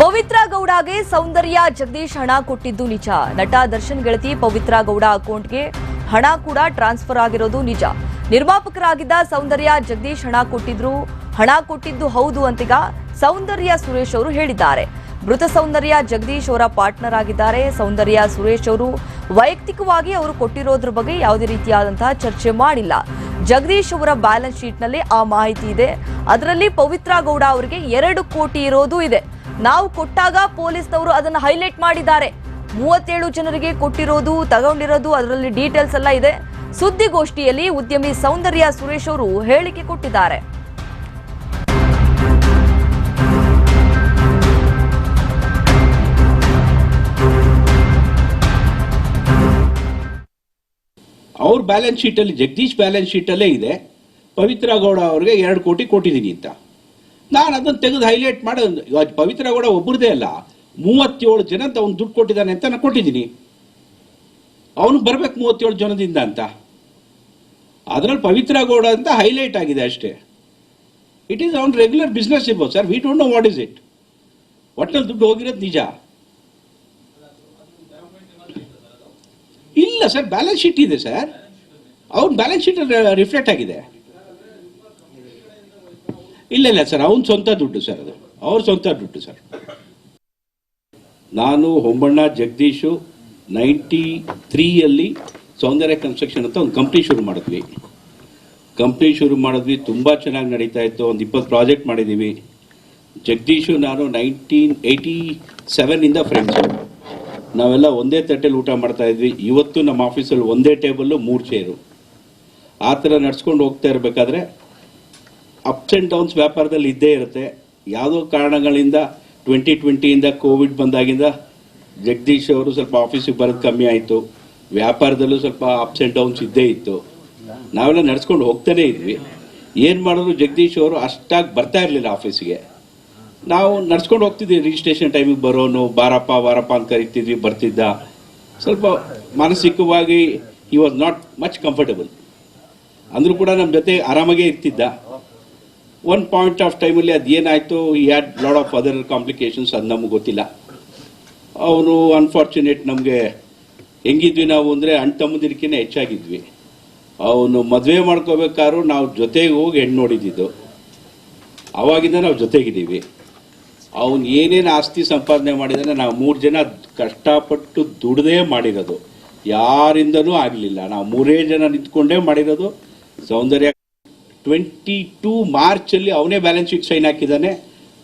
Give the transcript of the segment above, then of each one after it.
ಪವಿತ್ರ ಗೌಡಗೆ ಸೌಂದರ್ಯ ಜಗದೀಶ್ ಹಣ ಕೊಟ್ಟಿದ್ದು ನಿಜ. ನಟ ದರ್ಶನ್ ಗೆಳತಿ ಪವಿತ್ರ ಗೌಡ ಅಕೌಂಟ್ಗೆ ಹಣ ಕೂಡ ಟ್ರಾನ್ಸ್ಫರ್ ಆಗಿರೋದು ನಿಜ. ನಿರ್ಮಾಪಕರಾಗಿದ್ದ ಸೌಂದರ್ಯ ಜಗದೀಶ್ ಹಣ ಕೊಟ್ಟಿದ್ರು. ಹಣ ಕೊಟ್ಟಿದ್ದು ಹೌದು ಅಂತೀಗ ಸೌಂದರ್ಯ ಸುರೇಶ್ ಅವರು ಹೇಳಿದ್ದಾರೆ. ಮೃತ ಸೌಂದರ್ಯ ಜಗದೀಶ್ ಅವರ ಪಾರ್ಟ್ನರ್ ಆಗಿದ್ದಾರೆ. ಸೌಂದರ್ಯ ಸುರೇಶ್ ಅವರು ವೈಯಕ್ತಿಕವಾಗಿ ಅವರು ಕೊಟ್ಟಿರೋದ್ರ ಬಗ್ಗೆ ಯಾವುದೇ ರೀತಿಯಾದಂತಹ ಚರ್ಚೆ ಮಾಡಿಲ್ಲ. ಜಗದೀಶ್ ಅವರ ಬ್ಯಾಲೆನ್ಸ್ ಶೀಟ್ನಲ್ಲಿ ಆ ಮಾಹಿತಿ ಇದೆ. ಅದರಲ್ಲಿ ಪವಿತ್ರ ಗೌಡ ಅವರಿಗೆ ಎರಡು ಕೋಟಿ ಇರೋದು ಇದೆ. ನಾವು ಕೊಟ್ಟಾಗ ಪೊಲೀಸ್ನವರು ಅದನ್ನು ಹೈಲೈಟ್ ಮಾಡಿದ್ದಾರೆ. ಮೂವತ್ತೇಳು ಜನರಿಗೆ ಕೊಟ್ಟಿರೋದು, ತಗೊಂಡಿರೋದು, ಅದರಲ್ಲಿ ಡೀಟೇಲ್ಸ್ ಎಲ್ಲ ಇದೆ. ಸುದ್ದಿಗೋಷ್ಠಿಯಲ್ಲಿ ಉದ್ಯಮಿ ಸೌಂದರ್ಯ ಸುರೇಶ್ ಅವರು ಹೇಳಿಕೆ ಕೊಟ್ಟಿದ್ದಾರೆ. ಅವ್ರ ಬ್ಯಾಲೆನ್ಸ್ ಶೀಟಲ್ಲಿ ಜಗದೀಶ್ ಬ್ಯಾಲೆನ್ಸ್ ಶೀಟಲ್ಲೇ ಇದೆ. ಪವಿತ್ರ ಗೌಡ ಅವ್ರಿಗೆ ಎರಡು ಕೋಟಿ ಕೊಟ್ಟಿದ್ದೀನಿ ಅಂತ. ನಾನು ಅದನ್ನು ತೆಗೆದು ಹೈಲೈಟ್ ಮಾಡಿ ಇವಾಗ ಪವಿತ್ರ ಗೌಡ ಒಬ್ಬರದೇ ಅಲ್ಲ. ಮೂವತ್ತೇಳು ಜನ ಅಂತ ಅವ್ನು ದುಡ್ಡು ಕೊಟ್ಟಿದ್ದಾನೆ ಅಂತ ನಾನು ಕೊಟ್ಟಿದ್ದೀನಿ. ಅವನು ಬರ್ಬೇಕು ಮೂವತ್ತೇಳು ಜನದಿಂದ ಅಂತ. ಅದರಲ್ಲಿ ಪವಿತ್ರ ಗೌಡ ಅಂತ ಹೈಲೈಟ್ ಆಗಿದೆ ಅಷ್ಟೇ. ಇಟ್ ಈಸ್ ಅವ್ನ ರೆಗ್ಯುಲರ್ ಬಿಸ್ನೆಸ್ ಇರ್ಬೋದು sir we don't know what is it ಒಟ್ಟಲ್ಲಿ ದುಡ್ಡು ಹೋಗಿರೋದು ನಿಜ. ಇಲ್ಲ ಸರ್ ಬ್ಯಾಲೆನ್ಸ್ ಶೀಟ್ ಇದೆ ಸರ್ ಅವ್ನ ಬ್ಯಾಲೆನ್ಸ್ ಶೀಟ್ ರಿಫ್ಲೆಕ್ಟ್ ಆಗಿದೆ. ಇಲ್ಲ ಇಲ್ಲ ಸರ್, ಅವನ ಸ್ವಂತ ದುಡ್ಡು ಸರ್ ಅದು. ಅವ್ರ ಸ್ವಂತ ದುಡ್ಡು ಸರ್. ನಾನು ಹೊಂಬಣ್ಣ, ಜಗದೀಶು ನೈಂಟಿ ತ್ರೀಯಲ್ಲಿ ಸೌಂದರ್ಯ ಕನ್ಸ್ಟ್ರಕ್ಷನ್ ಅಂತ ಒಂದು ಕಂಪ್ನಿ ಶುರು ಮಾಡಿದ್ವಿ. ಕಂಪ್ನಿ ಶುರು ಮಾಡಿದ್ವಿ, ತುಂಬ ಚೆನ್ನಾಗಿ ನಡೀತಾ ಇತ್ತು, ಒಂದು ಇಪ್ಪತ್ತು ಪ್ರಾಜೆಕ್ಟ್ ಮಾಡಿದ್ದೀವಿ ಜಗದೀಶು, ನಾನು ನೈನ್ಟೀನ್ ಏಯ್ಟಿ ಸೆವೆನಿಂದ ಫ್ರೆಂಡ್ಸು ನಾವೆಲ್ಲ ಒಂದೇ ತಟ್ಟೆಲಿ ಊಟ ಮಾಡ್ತಾ ಇದ್ವಿ. ಇವತ್ತು ನಮ್ಮ ಆಫೀಸಲ್ಲಿ ಒಂದೇ ಟೇಬಲ್ಲು ಮೂರು ಚೇರು ಆ ಥರ ನಡ್ಸ್ಕೊಂಡು ಹೋಗ್ತಾ ಇರಬೇಕಾದ್ರೆ ಅಪ್ಸ್ ಆ್ಯಂಡ್ ಡೌನ್ಸ್ ವ್ಯಾಪಾರದಲ್ಲಿ ಇದ್ದೇ ಇರುತ್ತೆ. ಯಾವುದೋ ಕಾರಣಗಳಿಂದ ಟ್ವೆಂಟಿ ಟ್ವೆಂಟಿಯಿಂದ ಕೋವಿಡ್ ಬಂದಾಗಿಂದ ಜಗದೀಶ್ ಅವರು ಸ್ವಲ್ಪ ಆಫೀಸಿಗೆ ಬರೋದು ಕಮ್ಮಿ ಆಯಿತು. ವ್ಯಾಪಾರದಲ್ಲೂ ಸ್ವಲ್ಪ ಅಪ್ಸ್ ಆ್ಯಂಡ್ ಡೌನ್ಸ್ ಇದ್ದೇ ಇತ್ತು. ನಾವೆಲ್ಲ ನಡ್ಸ್ಕೊಂಡು ಹೋಗ್ತಾನೆ ಇದ್ವಿ. ಏನು ಮಾಡಿದ್ರು ಜಗದೀಶ್ ಅವರು ಅಷ್ಟಾಗಿ ಬರ್ತಾ ಇರಲಿಲ್ಲ ಆಫೀಸಿಗೆ ನಾವು ನಡ್ಸ್ಕೊಂಡು ಹೋಗ್ತಿದ್ವಿ ರಿಜಿಸ್ಟ್ರೇಷನ್ ಟೈಮಿಗೆ ಬರೋನು, ಬಾರಪ್ಪ ಬಾರಪ್ಪ ಅಂತ ಕರಿತಿದ್ವಿ, ಬರ್ತಿದ್ದ. ಸ್ವಲ್ಪ ಮಾನಸಿಕವಾಗಿ ಈ ವಾಸ್ ನಾಟ್ ಮಚ್ ಕಂಫರ್ಟಬಲ್ ಅಂದರೂ ಕೂಡ ನಮ್ಮ ಜೊತೆ ಆರಾಮಾಗೇ ಇರ್ತಿದ್ದ. ಒನ್ ಪಾಯಿಂಟ್ ಆಫ್ ಟೈಮಲ್ಲಿ ಅದು ಏನಾಯಿತು ಈ had lot of other complications ಅದು ನಮಗೆ ಗೊತ್ತಿಲ್ಲ. ಅವನು ಅನ್ಫಾರ್ಚುನೇಟ್ ನಮಗೆ ಹೆಂಗಿದ್ವಿ ನಾವು ಅಂದರೆ ಅಣ್ಣ ತಮ್ಮದಿರ್ಕಿನ ಹೆಚ್ಚಾಗಿದ್ವಿ. ಅವನು ಮದುವೆ ಮಾಡ್ಕೋಬೇಕಾದ್ರೂ ನಾವು ಜೊತೆಗೆ ಹೋಗಿ ಹೆಣ್ಣು ನೋಡಿದ್ದು. ಅವಾಗಿಂದ ನಾವು ಜೊತೆಗಿದ್ದೀವಿ. ಅವನು ಏನೇನು ಆಸ್ತಿ ಸಂಪಾದನೆ ಮಾಡಿದಾನೆ, ನಾವು ಮೂರು ಜನ ಕಷ್ಟಪಟ್ಟು ದುಡ್ದೇ ಮಾಡಿರೋದು. ಯಾರಿಂದನೂ ಆಗಲಿಲ್ಲ. ನಾವು ಮೂರೇ ಜನ ನಿಂತ್ಕೊಂಡೇ ಮಾಡಿರೋದು. ಸೌಂದರ್ಯ ಟ್ವೆಂಟಿ ಟೂ ಮಾರ್ಚಲ್ಲಿ ಅವನೇ ಬ್ಯಾಲೆನ್ಸ್ ಶೀಟ್ ಸೈನ್ ಹಾಕಿದ್ದಾನೆ.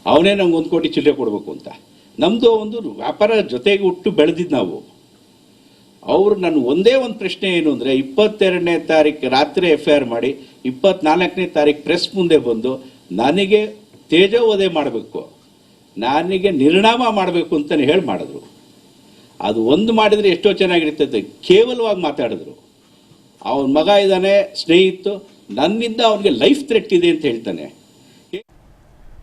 ಅವನೇ ನಮ್ಗೆ ಒಂದು ಕೋಟಿ ಚಿಲ್ಲರೆ ಕೊಡಬೇಕು ಅಂತ. ನಮ್ಮದು ಒಂದು ವ್ಯಾಪಾರ ಜೊತೆಗೆ ಹುಟ್ಟು ಬೆಳೆದಿದ್ದು ನಾವು. ಅವರು ನನ್ನ ಒಂದೇ ಒಂದು ಪ್ರಶ್ನೆ ಏನು ಅಂದರೆ, ಇಪ್ಪತ್ತೆರಡನೇ ತಾರೀಕು ರಾತ್ರಿ ಎಫ್ ಐ ಆರ್ ಮಾಡಿ, ಇಪ್ಪತ್ನಾಲ್ಕನೇ ತಾರೀಕು ಪ್ರೆಸ್ ಮುಂದೆ ಬಂದು, ನನಗೆ ತೇಜೋವಧೆ ಮಾಡಬೇಕು. ನನಗೆ ನಿರ್ಣಾಮ ಮಾಡಬೇಕು ಅಂತಲೇ ಹೇಳಿ ಮಾಡಿದ್ರು. ಅದು ಒಂದು ಮಾಡಿದರೆ ಎಷ್ಟೋ ಚೆನ್ನಾಗಿರ್ತದೆ ಕೇವಲವಾಗಿ ಮಾತಾಡಿದ್ರು. ಅವನ ಮಗ ಇದ್ದಾನೆ ಸ್ನೇಹಿತು ನನ್ನಿಂದ ಅವನಿಗೆ ಲೈಫ್ ಥ್ರೆಟ್ ಇದೆ ಅಂತ ಹೇಳ್ತಾನೆ.